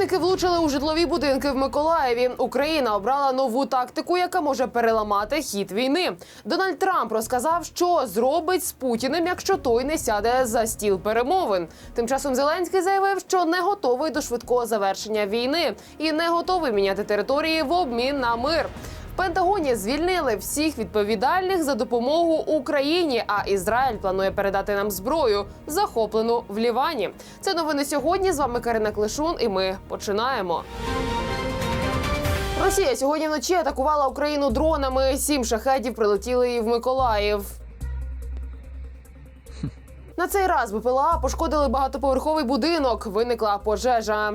Безпілотники влучили у житлові будинки в Миколаєві. Україна обрала нову тактику, яка може переламати хід війни. Дональд Трамп розказав, що зробить з Путіним, якщо той не сяде за стіл перемовин. Тим часом Зеленський заявив, що не готовий до швидкого завершення війни і не готовий міняти території в обмін на мир. В Пентагоні звільнили всіх відповідальних за допомогу Україні. А Ізраїль планує передати нам зброю, захоплену в Лівані. Це новини сьогодні. З вами Карина Клишун, і ми починаємо. Росія сьогодні вночі атакувала Україну дронами. Сім шахедів прилетіли і в Миколаїв. На цей раз БПЛА пошкодили багатоповерховий будинок. Виникла пожежа.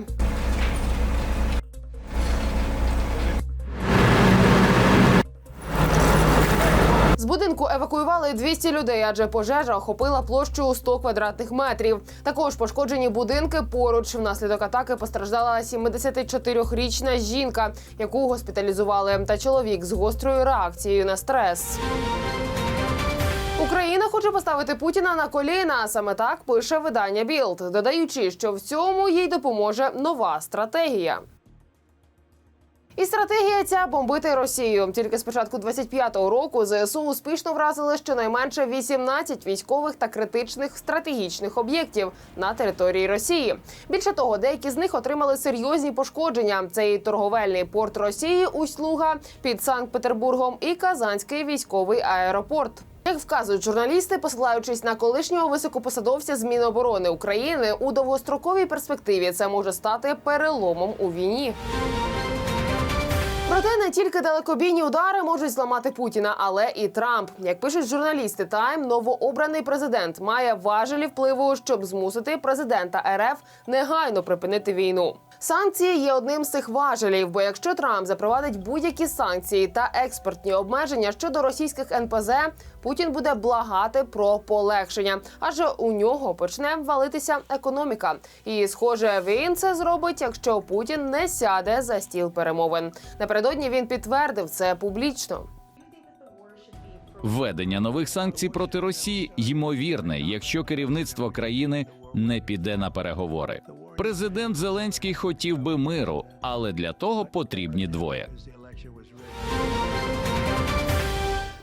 З евакуювали 200 людей, адже пожежа охопила площу у 100 квадратних метрів. Також пошкоджені будинки поруч. Внаслідок атаки постраждала 74-річна жінка, яку госпіталізували, та чоловік з гострою реакцією на стрес. Україна хоче поставити Путіна на коліна. Саме так пише видання Білд, додаючи, що в цьому їй допоможе нова стратегія. І стратегія ця бомбити Росію. Тільки з початку 25-го року ЗСУ успішно вразили щонайменше 18 військових та критичних стратегічних об'єктів на території Росії. Більше того, деякі з них отримали серйозні пошкодження. Це торговельний порт Росії Услуга під Санкт-Петербургом і Казанський військовий аеропорт. Як вказують журналісти, посилаючись на колишнього високопосадовця з Міноборони України, у довгостроковій перспективі це може стати переломом у війні. Проте не тільки далекобійні удари можуть зламати Путіна, але і Трамп. Як пишуть журналісти Тайм, новообраний президент має важелі впливу, щоб змусити президента РФ негайно припинити війну. Санкції є одним з цих важелів, бо якщо Трамп запровадить будь-які санкції та експортні обмеження щодо російських НПЗ, Путін буде благати про полегшення, адже у нього почне валитися економіка. І, схоже, він це зробить, якщо Путін не сяде за стіл перемовин. Напередодні він підтвердив це публічно. Введення нових санкцій проти Росії ймовірне, якщо керівництво країни не піде на переговори. Президент Зеленський хотів би миру, але для того потрібні двоє.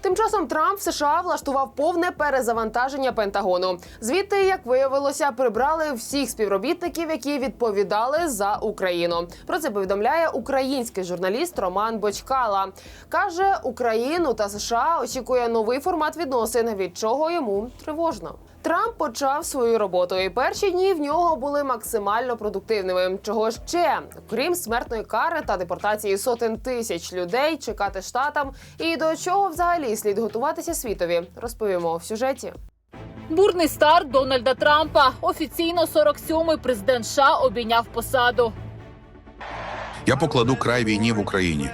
Тим часом Трамп в США влаштував повне перезавантаження Пентагону. Звідти, як виявилося, прибрали всіх співробітників, які відповідали за Україну. Про це повідомляє український журналіст Роман Бочкала. каже, Україну та США очікує новий формат відносин, від чого йому тривожно. Трамп почав свою роботу, і перші дні в нього були максимально продуктивними. Чого ще, крім смертної кари та депортації сотень тисяч людей, чекати штатам і до чого взагалі слід готуватися світові, розповімо в сюжеті. Бурний старт Дональда Трампа. Офіційно 47-й президент США обійняв посаду. Я покладу край війні в Україні.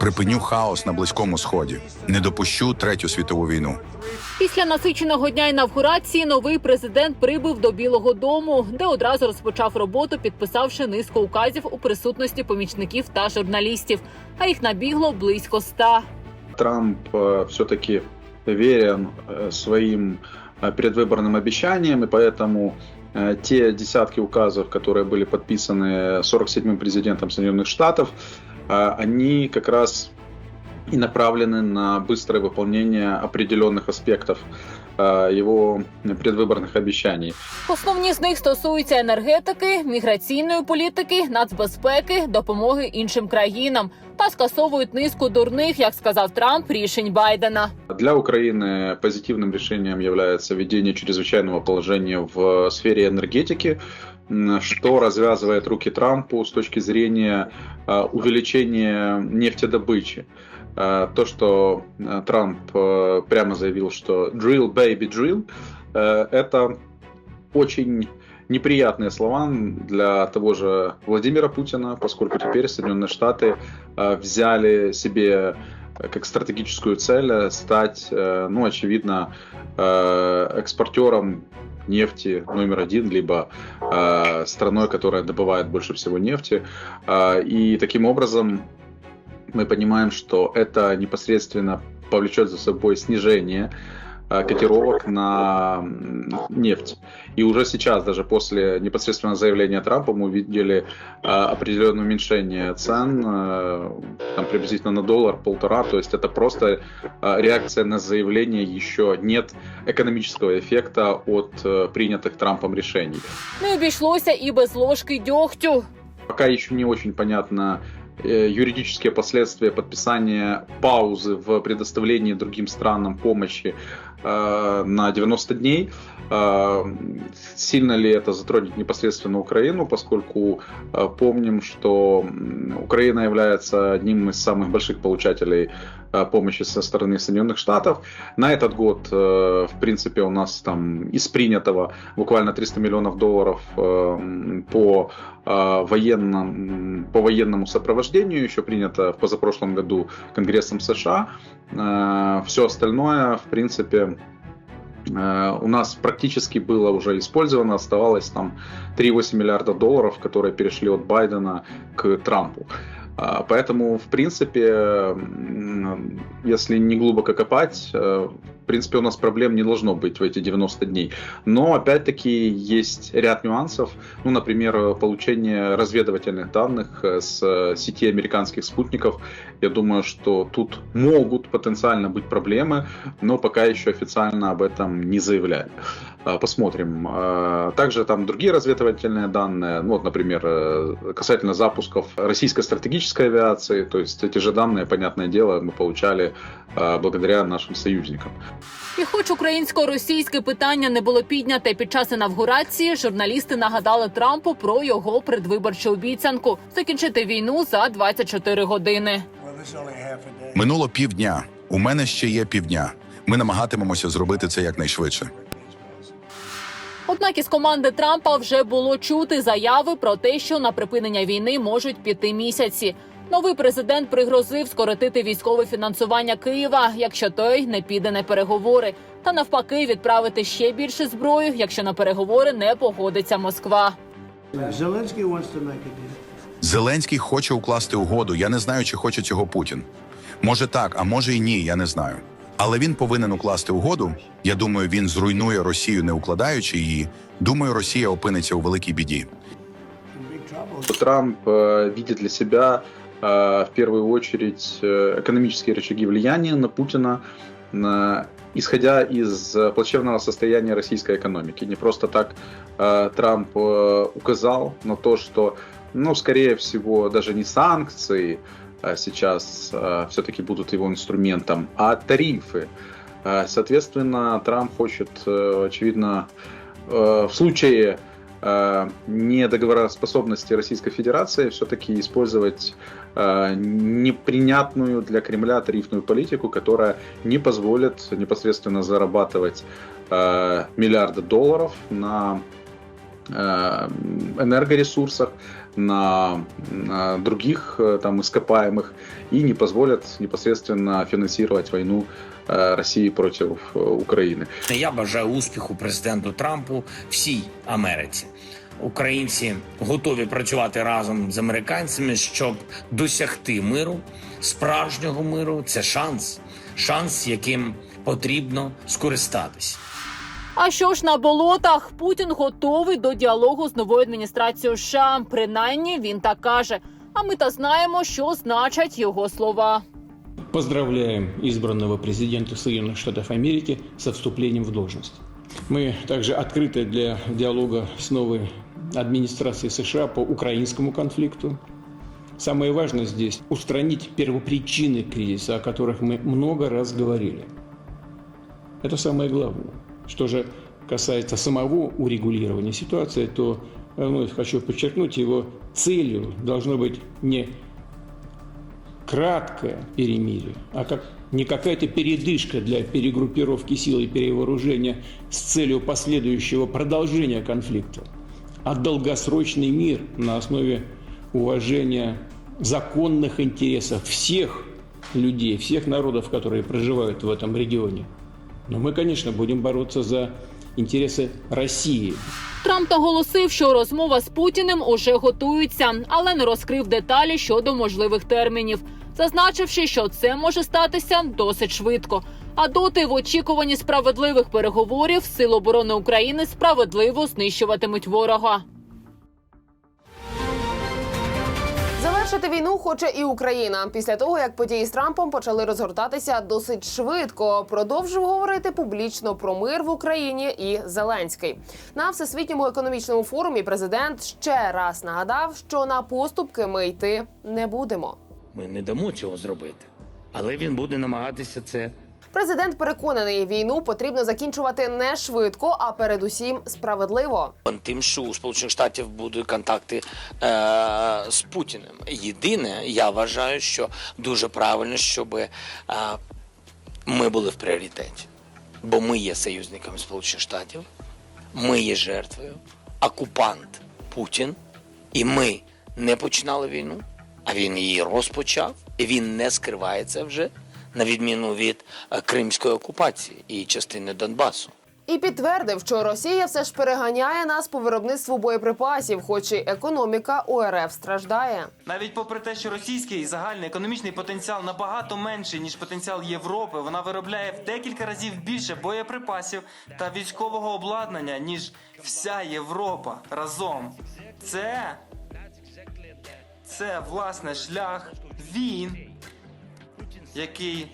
Припиню хаос на близькому сході. Не допущу третю світову війну. Після насиченого дня інавгурації новий президент прибув до Білого Дому, де одразу розпочав роботу, підписавши низку указів у присутності помічників та журналістів. А їх набігло близько ста. Трамп э, все-таки верен э, своим э, предвыборным обещаниям, и поэтому э, те десятки указов, которые были подписаны 47-м президентом Соединенных Штатов, э, они как раз и направлены на быстрое выполнение определенных аспектов э, его предвыборных обещаний. Основні з них стосуються енергетики, міграційної політики, нацбезпеки, допомоги іншим країнам та скасовують низку дурних, як сказав Трамп, рішень Байдена. Для Украины позитивным решением является введение чрезвычайного положения в сфере энергетики, м, Что развязывает руки Трампу с точки зрения э, увеличения нефтедобычи. Э, То, что э, Трамп прямо заявил, что drill, baby, drill, э, это очень неприятные слова для того же Владимира Путина, поскольку теперь Соединенные Штаты взяли себе как стратегическую цель э, стать, э, ну, очевидно, э, экспортером нефти номер один, либо страной, которая добывает больше всего нефти. И таким образом мы понимаем, что это непосредственно повлечет за собой снижение котировок на нефть. И уже сейчас, даже после непосредственно заявления Трампа, мы увидели э, определенное уменьшение цен, э, там приблизительно на доллар, полтора. То есть это просто э, реакция на заявление. Еще нет экономического эффекта от э, принятых Трампом решений. Не обійшлося і без ложки дьогтю. Пока еще не очень понятно э, юридические последствия подписания паузы в предоставлении другим странам помощи э, на 90 дней. Сильно ли это затронет непосредственно Украину, поскольку э, помним, что Украина является одним из самых больших получателей э, помощи со стороны Соединенных Штатов. На этот год, э, в принципе, у нас там из принятого буквально 300 миллионов долларов э, м, по э, военном, по военному сопровождению, еще принято в позапрошлом году Конгрессом США. Все остальное, в принципе, у нас практически было уже использовано, оставалось там 3,8 миллиарда долларов, которые перешли от Байдена к Трампу. А, Поэтому, в принципе, если не глубоко копать, э, в принципе, у нас проблем не должно быть в эти 90 дней. Но, опять-таки, есть ряд нюансов. Ну, например, получение разведывательных данных э, с э, сети американских спутников. Я думаю, что тут могут потенциально быть проблемы, но пока еще официально об этом не заявляли. А, Посмотрим. А, Также там другие разведывательные данные, ну, вот, например, э, касательно запусков российской стратегической авиации, то есть эти же данные, понятное дело, мы получали а, благодаря нашим союзникам. І хоч українсько-російське питання не було підняте під час інавгурації, журналісти нагадали Трампу про його предвиборчу обіцянку закінчити війну за 24 години. Минуло півдня. У мене ще є півдня. Ми намагатимемося зробити це якнайшвидше. Однак із команди Трампа вже було чути заяви про те, що на припинення війни можуть піти місяці. Новий президент пригрозив скоротити військове фінансування Києва, якщо той не піде на переговори, та навпаки відправити ще більше зброї, якщо на переговори не погодиться Москва. Deal. Зеленський хоче укласти угоду. Я не знаю, чи хоче цього Путін. Може так, а може і ні, я не знаю. Але він повинен укласти угоду. Я думаю, він зруйнує Росію, не укладаючи її. Думаю, Росія опиниться у великій біді. In big trouble. Трамп э, видит для себя э, в первую очередь э, экономические рычаги влияния на Путина, на- исходя из э, плачевного состояния российской экономики. Не просто так э, Трамп э, указал на то, что, ну, скорее всего, даже не санкции э, сейчас все-таки будут его инструментом, а тарифы. Э, Соответственно, Трамп хочет, э, очевидно, э, в случае э, недоговороспособности Российской Федерации все-таки использовать э, непринятную для Кремля тарифную политику, которая не позволит непосредственно зарабатывать э, миллиарды долларов на э, энергоресурсах, на, на других э, там ископаемых и не позволят непосредственно финансировать войну э, России против э, Украины. Я бажаю успіху президенту Трампу всій Америці. Українці готові працювати разом з американцями, щоб досягти миру, справжнього миру. Це шанс, шанс, яким потрібно скористатись. А що ж на болотах? Путін готовий до діалогу з новою адміністрацією США. Принаймні він так каже. А ми та знаємо, що значать його слова. Поздравляем избранного президента Соединенных Штатов Америки со вступлением в должность. Мы также открыты для диалога с новой администрацией США по украинскому конфликту. Самое важное здесь – устранить первопричины кризиса, о которых мы много раз говорили. Это самое главное. Что же касается самого урегулирования ситуации, то э, вновь хочу подчеркнуть, его целью должно быть не краткое перемирие, а как не какая-то передышка для перегруппировки сил и перевооружения с целью последующего продолжения конфликта, а долгосрочный мир на основе уважения законных интересов всех людей, всех народов, которые проживают в этом регионе. Но мы, конечно, будем бороться за интересы России, Трамп наголосив, що розмова з Путіним уже готується, але не розкрив деталі щодо можливих термінів, зазначивши, що це може статися досить швидко. А доти в очікуванні справедливих переговорів Сил оборони України справедливо знищуватимуть ворога. Завершити війну хоче і Україна. Після того як події з Трампом почали розгортатися досить швидко, продовжив говорити публічно про мир в Україні і Зеленський на всесвітньому економічному форумі. Президент ще раз нагадав, що на поступки ми йти не будемо. Ми не дамо цього зробити, але він буде намагатися це Президент переконаний, війну потрібно закінчувати не швидко, а передусім справедливо. тим, що у Сполучених Штатів будуть контакти е, з Путіним. Єдине, я вважаю, що дуже правильно, щоб е, ми були в пріоритеті, бо ми є союзниками Сполучених Штатів, ми є жертвою, окупант Путін, і ми не починали війну, а він її розпочав, і він не скривається вже, на відміну від е, кримської окупації і частини Донбасу. І підтвердив, що Росія все ж переганяє нас по виробництву боєприпасів, хоч і економіка УРФ страждає. Навіть попри те, що російський загальний економічний потенціал набагато менший ніж потенціал Європи, вона виробляє в декілька разів більше боєприпасів та військового обладнання ніж вся Європа разом. Це це власне шлях він, який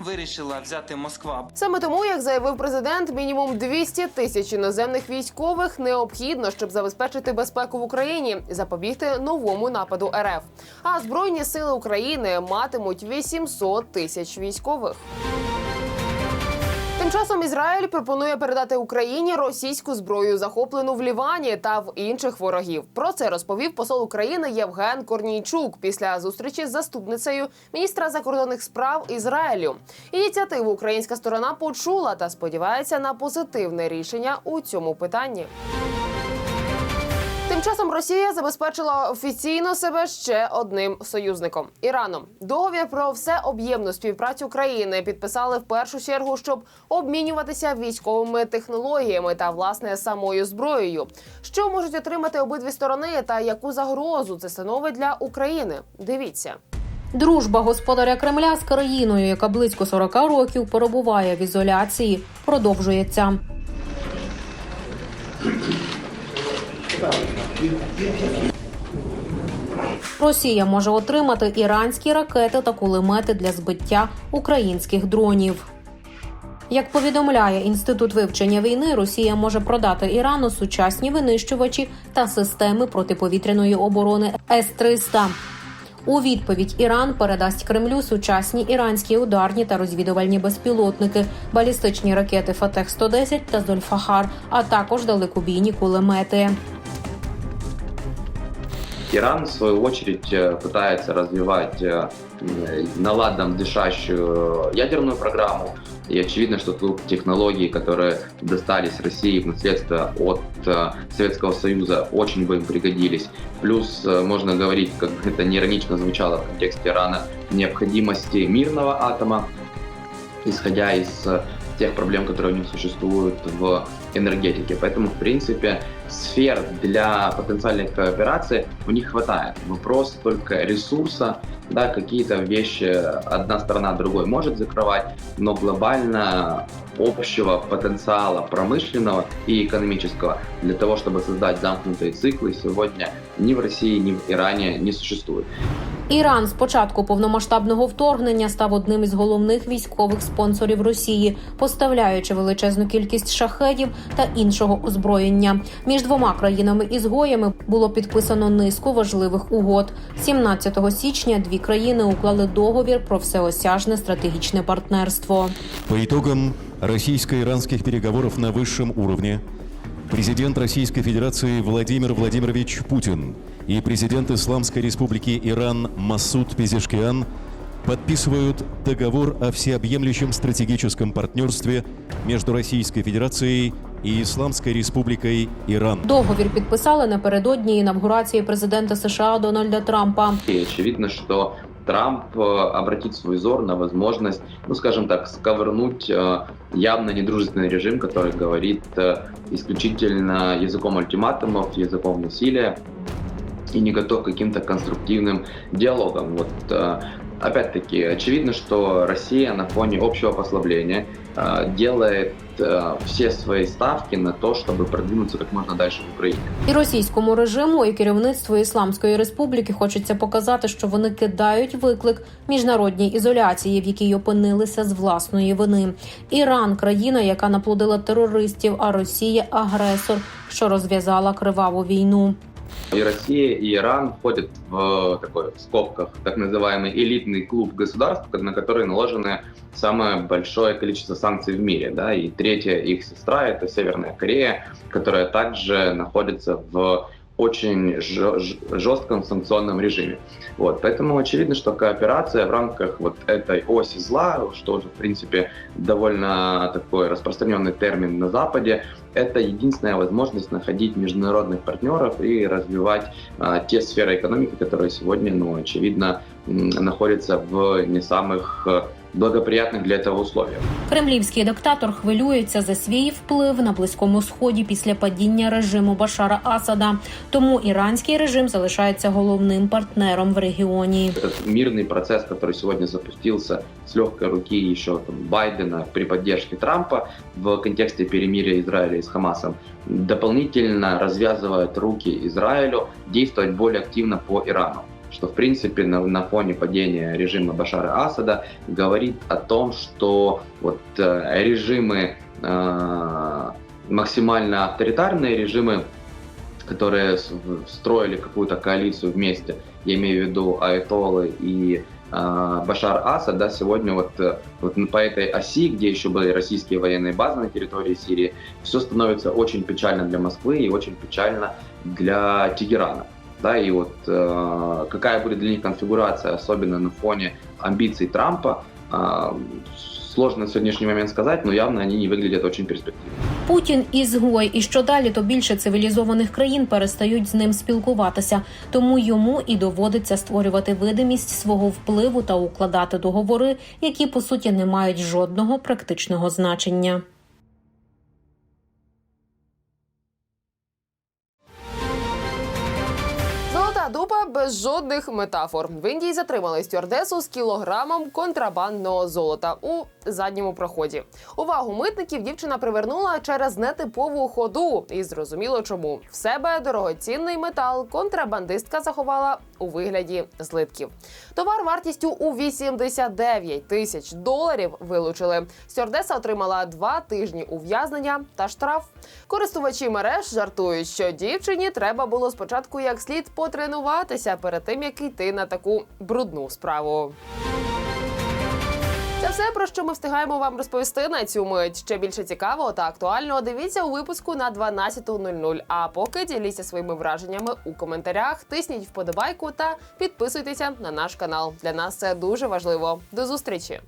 вирішила взяти Москва. Саме тому, як заявив президент, мінімум 200 тисяч іноземних військових необхідно, щоб забезпечити безпеку в Україні і запобігти новому нападу РФ. А збройні сили України матимуть 800 тисяч військових. Тим часом Ізраїль пропонує передати Україні російську зброю, захоплену в Лівані та в інших ворогів. Про це розповів посол України Євген Корнійчук після зустрічі з заступницею міністра закордонних справ Ізраїлю. Ініціативу українська сторона почула та сподівається на позитивне рішення у цьому питанні. Часом Росія забезпечила офіційно себе ще одним союзником Іраном. Договір про всеоб'ємну співпрацю країни підписали в першу чергу, щоб обмінюватися військовими технологіями та власне самою зброєю. Що можуть отримати обидві сторони, та яку загрозу це становить для України? Дивіться. Дружба господаря Кремля з країною, яка близько 40 років перебуває в ізоляції, продовжується. Росія може отримати іранські ракети та кулемети для збиття українських дронів. Як повідомляє інститут вивчення війни, Росія може продати Ірану сучасні винищувачі та системи протиповітряної оборони С-300. У відповідь Іран передасть Кремлю сучасні іранські ударні та розвідувальні безпілотники, балістичні ракети Фатех 110 та Зольфахар, а також далекобійні кулемети. Иран, в свою очередь, э, пытается развивать э, м, на ладном дышащую ядерную программу. И очевидно, что технологии, которые достались России в наследство от э, Советского Союза, очень бы им пригодились. Плюс э, можно говорить, как это не иронично звучало в контексте Ирана, необходимости мирного атома, исходя из э, тех проблем, которые у них существуют в энергетике. Поэтому, в принципе, сфер для потенциальной кооперации у них хватает. Вопрос только ресурса, да, какие-то вещи одна сторона другой может закрывать, но глобально общего потенциала промышленного и экономического для того, чтобы создать замкнутые циклы, сегодня ни в России, ни в Иране не существует. Іран з початку повномасштабного вторгнення став одним із головних військових спонсорів Росії, поставляючи величезну кількість шахедів та іншого озброєння. Між двома країнами-ізгоями було підписано низку важливих угод. 17 січня дві країни уклали договір про всеосяжне стратегічне партнерство. По итогам российско-иранских переговоров на высшем уровне президент Российской Федерации Владимир Владимирович Путин и президент Исламской Республики Иран Масуд Пезешкиан подписывают договор о всеобъемлющем стратегическом партнерстве между Российской Федерацией и Исламской Республикой Иран. Договір підписали напередодні інавгурації президента США Дональда Трампа. И очевидно, что Трамп э, обратит свой взор на возможность, ну скажем так, сковырнуть э, явно недружественный режим, который говорит э, исключительно языком ультиматумов, языком насилия. и не готов к каким-то конструктивным диалогам. Вот, э, опять-таки, очевидно, что Россия на фоне общего послабления э, делает э, все свои ставки на то, чтобы продвинуться как можно дальше в Украине. І російському режиму, і керівництву Ісламської республіки хочеться показати, що вони кидають виклик міжнародній ізоляції, в якій опинилися з власної вини. Іран країна, яка наплодила терористів, а Росія агресор, що розв'язала криваву війну. И Россия, и Иран входят в э, такой, в скобках, так называемый элитный клуб государств, на которые наложены самое большое количество санкций в мире. Да? И третья их сестра – это Северная Корея, которая также находится в очень жестком санкционном режиме. Вот, поэтому очевидно, что кооперация в рамках вот этой оси зла, что в принципе, довольно такой распространенный термин на Западе, это единственная возможность находить международных партнеров и развивать а, те сферы экономики, которые сегодня, ну, очевидно, находятся в не самых э, благоприятных для этого условиях. Кремлівський диктатор хвилюється за свій вплив на близькому сході після падіння режиму Башара Асада. Тому іранський режим залишається головним партнером в регіоні. Этот мирный процесс, который сегодня запустился с легкой руки еще там, Байдена при поддержке Трампа в контексте перемирия Израиля и с Хамасом, дополнительно развязывает руки Израилю действовать более активно по Ирану Что, в принципе, на, на фоне падения режима Башара Асада говорит о том, что вот э, режимы, э, максимально авторитарные режимы, которые строили какую-то коалицию вместе, я имею в виду Аятолы и э, Башар Асад, да, сегодня вот, э, вот по этой оси, где еще были российские военные базы на территории Сирии, все становится очень печально для Москвы и очень печально для Тегерана. Да, и вот э, какая будет для них конфигурация, особенно на фоне амбиций Трампа, э, сложно на сегодняшний момент сказать, но явно они не выглядят очень перспективно. Путін ізгой, і що далі, то більше цивілізованих країн перестають з ним спілкуватися. Тому йому і доводиться створювати видимість свого впливу та укладати договори, які по суті не мають жодного практичного значення. Без жодних метафор. В Індії затримали стюардесу з кілограмом контрабандного золота у задньому проході. Увагу митників дівчина привернула через нетипову ходу, і зрозуміло, чому в себе дорогоцінний метал контрабандистка заховала у вигляді злитків. Товар вартістю у 89 тисяч доларів вилучили. Стюардеса отримала два тижні ув'язнення та штраф. Користувачі мереж жартують, що дівчині треба було спочатку як слід потренуватися перед тим, як йти на таку брудну справу. Все про що ми встигаємо вам розповісти на цю мить. Ще більше цікавого та актуального дивіться у випуску на 12.00. А поки діліться своїми враженнями у коментарях, тисніть вподобайку та підписуйтеся на наш канал. Для нас це дуже важливо. До зустрічі!